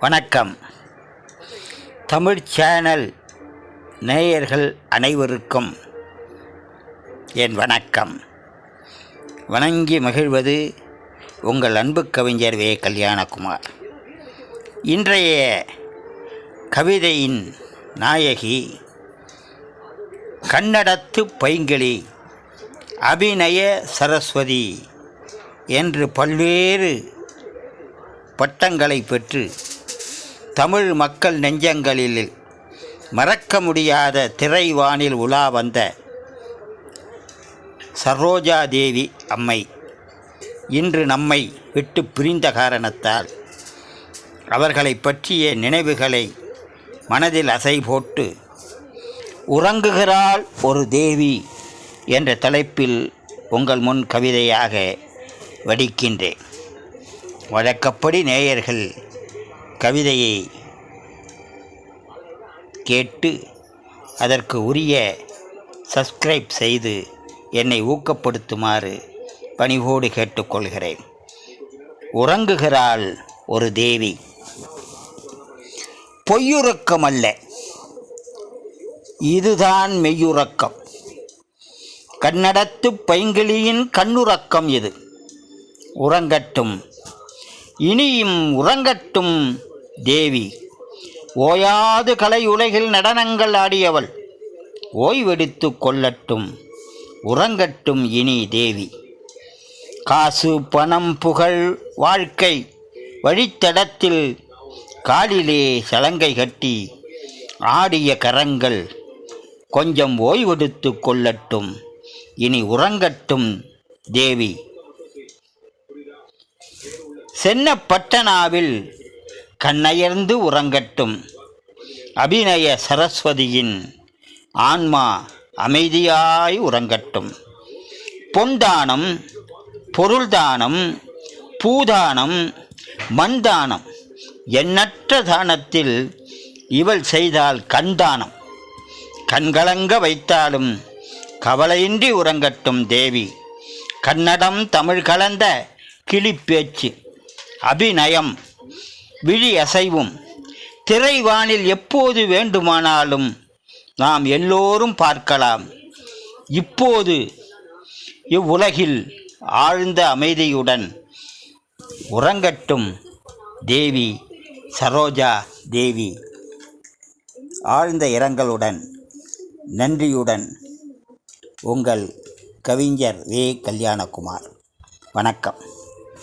வணக்கம். தமிழ் சேனல் நேயர்கள் அனைவருக்கும் என் வணக்கம். வணங்கி மகிழ்வது உங்கள் அன்பு கவிஞர் வே. கல்யாணகுமார். இன்றைய கவிதையின் நாயகி கன்னடத்து பைங்கிளி அபிநய சரஸ்வதி என்று பல்வேறு பட்டங்களை பெற்று தமிழ் மக்கள் நெஞ்சங்களில் மறக்க முடியாத திரைவானில் உலா வந்த சரோஜா தேவி அம்மை இன்று நம்மை விட்டு பிரிந்த காரணத்தால் அவர்களை பற்றிய நினைவுகளை மனதில் அசை போட்டு உறங்குகிறாள் ஒரு தேவி என்ற தலைப்பில் உங்கள் முன் கவிதையாக வடிக்கின்றேன். வழக்கப்படி நேயர்கள் கவிதையை கேட்டு அதற்கு உரிய சப்ஸ்கிரைப் செய்து என்னை ஊக்கப்படுத்துமாறு பணிவோடு கேட்டுக்கொள்கிறேன். உறங்குகிறாள் ஒரு தேவி. பொய்யுறக்கம் அல்ல இதுதான் மெய்யுறக்கம். கண்ணடத்து பைங்கிளியின் கண்ணுறக்கம் இது. உறங்கட்டும் இனியும் உறங்கட்டும் தேவி. ஓயாது கலை உலகில் நடனங்கள் ஆடியவள். ஓய்வெடுத்து கொள்ளட்டும் உறங்கட்டும் இனி தேவி. காசு பணம் புகழ் வாழ்க்கை வழித்தடத்தில் காலிலே சலங்கை கட்டி ஆடிய கரங்கள் கொஞ்சம் ஓய்வெடுத்து கொள்ளட்டும் இனி உறங்கட்டும் தேவி. சென்னப்பட்டனாவில் கண்ணயர்ந்து உறங்கட்டும். அபிநய சரஸ்வதியின் ஆன்மா அமைதியாய் உறங்கட்டும். பொன்தானம் பொருள்தானம் பூதானம் மண்தானம் எண்ணற்ற தானத்தில் இவள் செய்தால் கண்தானம். கண்கலங்க வைத்தாலும் கவலையின்றி உறங்கட்டும் தேவி. கன்னடம் தமிழ் கலந்த கிளிப்பேச்சு. அபிநயம். விழி அசைவும். திரைவானில் எப்போது வேண்டுமானாலும் நாம் எல்லோரும் பார்க்கலாம். இப்போது இவ்வுலகில் ஆழ்ந்த அமைதியுடன் உறங்கட்டும் தேவி சரோஜா தேவி. ஆழ்ந்த இரங்கலுடன் நன்றியுடன் உங்கள் கவிஞர் வே. கல்யாணகுமார். வணக்கம்.